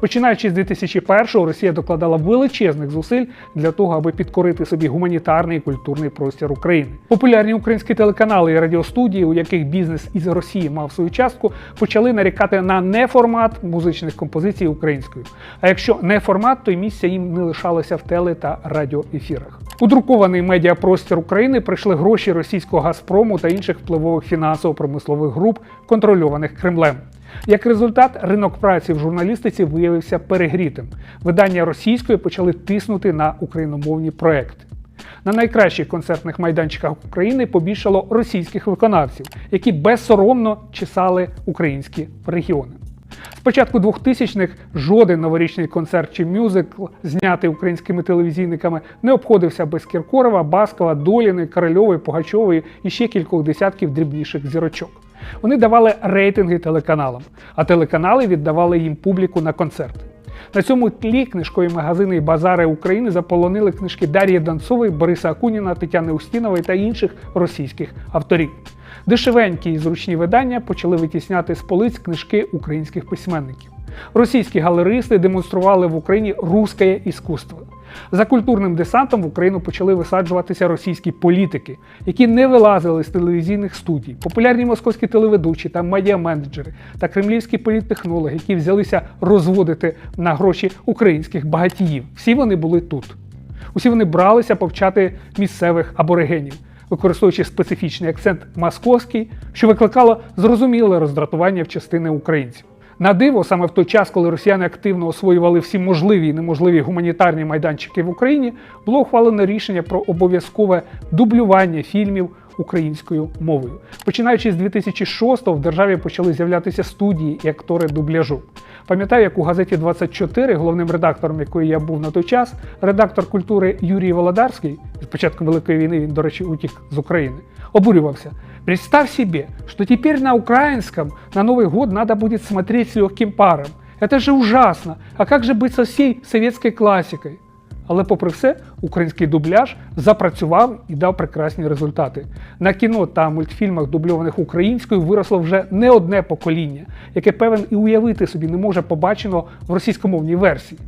Починаючи з 2001-го, Росія докладала величезних зусиль для того, аби підкорити собі гуманітарний і культурний простір України. Популярні українські телеканали і радіостудії, у яких бізнес із Росії мав свою частку, почали нарікати на неформат музичних композицій українською. А якщо не формат, то й місця їм не лишалося в теле та радіоефірах. У друкований медіапростір України прийшли гроші російського Газпрому та інших впливових фінансово-промислових груп, контрольованих Кремлем. Як результат, ринок праці в журналістиці виявився перегрітим. Видання російської почали тиснути на україномовні проекти. На найкращих концертних майданчиках України побільшало російських виконавців, які безсоромно чесали українські регіони. З початку 2000-х жоден новорічний концерт чи мюзикл, знятий українськими телевізійниками, не обходився без Кіркорова, Баскова, Доліни, Корольової, Пугачової і ще кількох десятків дрібніших зірочок. Вони давали рейтинги телеканалам, а телеканали віддавали їм публіку на концерти. На цьому тлі книжкові магазини і базари України заполонили книжки Дар'ї Донцової, Бориса Акуніна, Тетяни Устінової та інших російських авторів. Дешевенькі і зручні видання почали витісняти з полиць книжки українських письменників. Російські галеристи демонстрували в Україні русське іскусство. За культурним десантом в Україну почали висаджуватися російські політики, які не вилазили з телевізійних студій, популярні московські телеведучі та медіаменеджери та кремлівські політтехнологи, які взялися розводити на гроші українських багатіїв. Всі вони були тут. Усі вони бралися повчати місцевих аборигенів, використовуючи специфічний акцент московський, що викликало зрозуміле роздратування в частини українців. На диво, саме в той час, коли росіяни активно освоювали всі можливі і неможливі гуманітарні майданчики в Україні, було ухвалено рішення про обов'язкове дублювання фільмів українською мовою. Починаючи з 2006-го в державі почали з'являтися студії і актори дубляжу. Пам'ятаю, як у газеті 24, головним редактором якої я був на той час, редактор культури Юрій Володарський, з початку Великої війни він, до речі, утік з України, обурювався. Представь себе, что теперь на украинском на Новый год надо будет смотреть с легким паром. Это же ужасно. А как же быть со всей советской классикой? Але, попри все, український дубляж запрацював і дав прекрасні результати. На кіно та мультфільмах, дубльованих українською, виросло вже не одне покоління, яке певен і уявити собі не може побаченого в російськомовній версії.